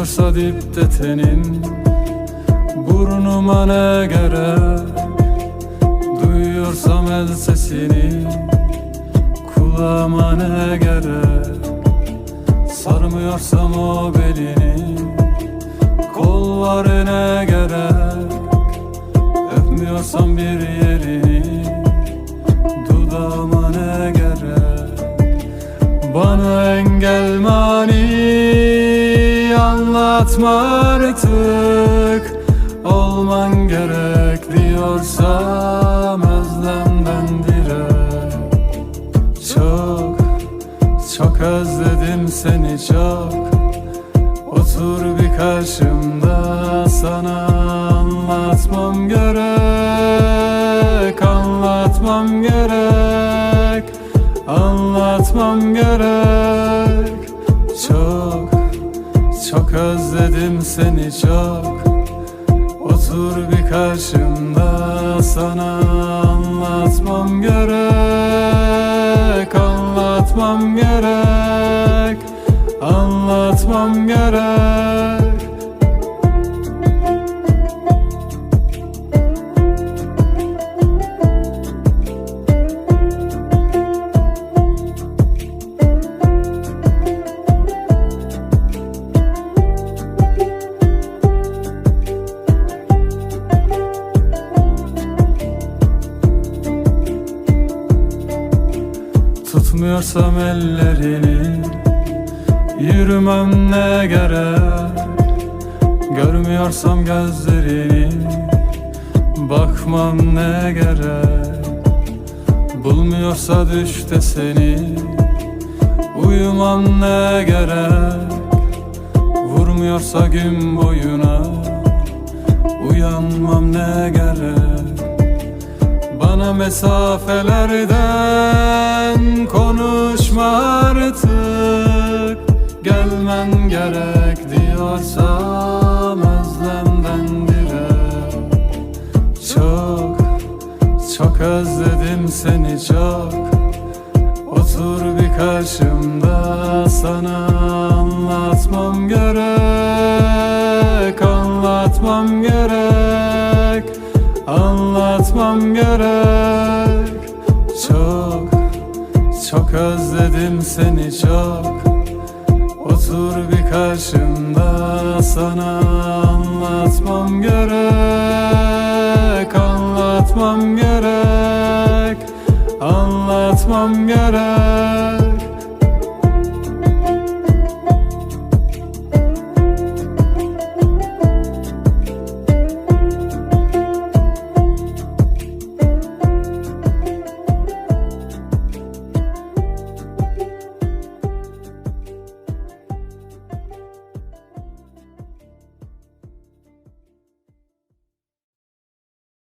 Kokmuyorsa dipte tenin. Burnuma ne gerek? Duyuyorsam el sesini. Kulağıma ne gerek? Sarmıyorsam o belini. Kollarına gerek? Öpmüyorsam bir yerini. Dudağıma ne gerek? Bana engel mani Anlatma artık. Olman gerek diyorsam Özlemden direk Çok, çok özledim seni çok. Otur bir karşımda sana anlatmam gerek. Anlatmam gerek Anlatmam gerek çok özledim seni çok. Otur bir karşımda sana anlatmam gerek Anlatmam gerek Anlatmam gerek Tutmuyorsam ellerini Yürümem ne gerek? Görmüyorsam gözlerini Bakmam ne gerek? Bulmuyorsa düşte seni Uyumam ne gerek? Vurmuyorsa gün boyuna Uyanmam ne gerek bana mesafelerden konuşma artık. Gelmen gerek diyorsam özlemden direk. Çok, çok özledim seni çok. Otur bir karşımda sana anlatmam gerek Anlatmam gerek Anlatmam gerek. Çok, çok özledim seni çok. Otur bir karşımda sana anlatmam gerek. Anlatmam gerek Anlatmam gerek